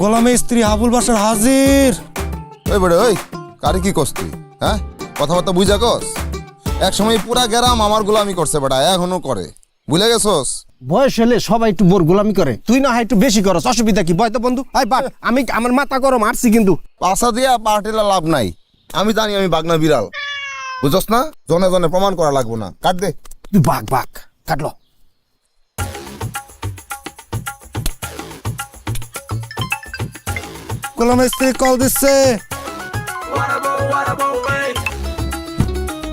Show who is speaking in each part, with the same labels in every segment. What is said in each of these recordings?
Speaker 1: গোলামের স্ত্রী হাবুল বাসার হাজির।
Speaker 2: ওই বেড়ে ওই কারে কি করছ তুই হ্যাঁ? কথাবার্তা বুঝা কস এক সময় পুরা গেরাম আমার গোলামি করছে বেটা এখনও করে। ভুলে গেছস?
Speaker 3: বয়স হলে সবাই একটু বোর গোলামি করে। তুই না হয় একটু বেশি করস অসুবিধা কি? বয় তো বন্ধু আই বাট আমি আমার মাথা গরম মারছি কিন্তু।
Speaker 2: পাশা দিয়া পার্টিলা লাভ নাই। আমি জানি আমি বাগনা বিড়াল। বুঝছস না? জনে জনে প্রমাণ করা লাগবো না। কাট দে।
Speaker 3: তুই বাঘ বাঘ কাটলো
Speaker 1: কল দিচ্ছে।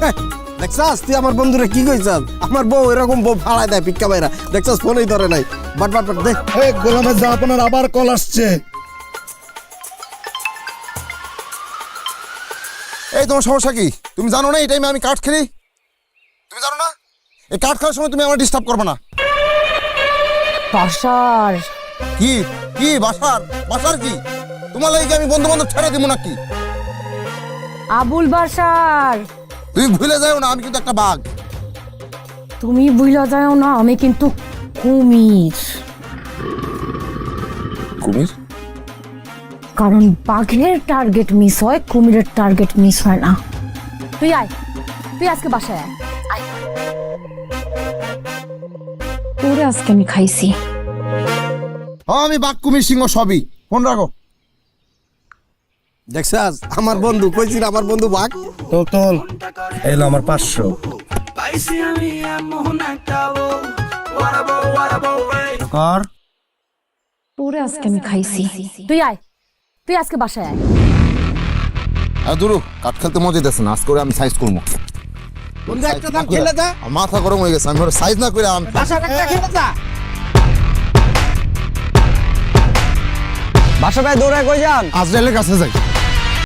Speaker 3: হ্যাঁ, দেখছাস তুই আমার বন্ধুরে কি কইছাস? আমার বউ এরকম বউ ফালাই দেয় পিক্কা বাইরা দেখছাস ফোনই ধরে নাই। বাট বাট বাট দে।
Speaker 1: এই গোলামের জাহাপনার আবার কল আসছে।
Speaker 2: এই তোমার সমস্যা কি? তুমি জানো না এই টাইমে আমি কাঠ খেলি? তুমি জানো না? এই কাঠ খাওয়ার সময় তুমি আমার ডিস্টার্ব করবে না।
Speaker 4: বাসার।
Speaker 2: কি? কি বাসার? বাসার কি? তোমার লাগে আমি বন্ধু বান্ধব ছেড়ে দিব নাকি?
Speaker 4: আবুল বাসার
Speaker 2: তুমি ভুলে যাও না আমি কিন্তু একটা বাঘ।
Speaker 4: তুমি ভুলে যাও না আমি কিন্তু কুমির।
Speaker 2: কুমির?
Speaker 4: কারণ বাঘের টার্গেট মিস হয় কুমিরের টার্গেট মিস হয় না। তুই আয় তুই আজকে বাসায় আয়। আয়। তোরে আজকে আমি খাইছি।
Speaker 2: আমি বাঘ কুমির সিংহ সবই। ফোন রাখো।
Speaker 3: দেখছাস? আমার বন্ধু কইছিস আমার বন্ধু বাঘ?
Speaker 1: তোল তোল। এলো আমার পাঁচশো. কর।
Speaker 4: তোরে আজকে আমি খাইছি। তুই আয়। তুই আজকে বাসায় আয়।
Speaker 2: আর দুরু কাঠ খেলতে মজা দিতেছে না আজকে আমি সাইজ করব।
Speaker 3: বন্ধু একটা দাম খেলে
Speaker 2: মাথা গরম হয়ে গেছে আমি সাইজ না করে আমি
Speaker 3: বাসার একটা খেলে যা।
Speaker 5: বাসাটায় দৌড়ায় কই যান?
Speaker 2: আজরাইলের কাছে যাই।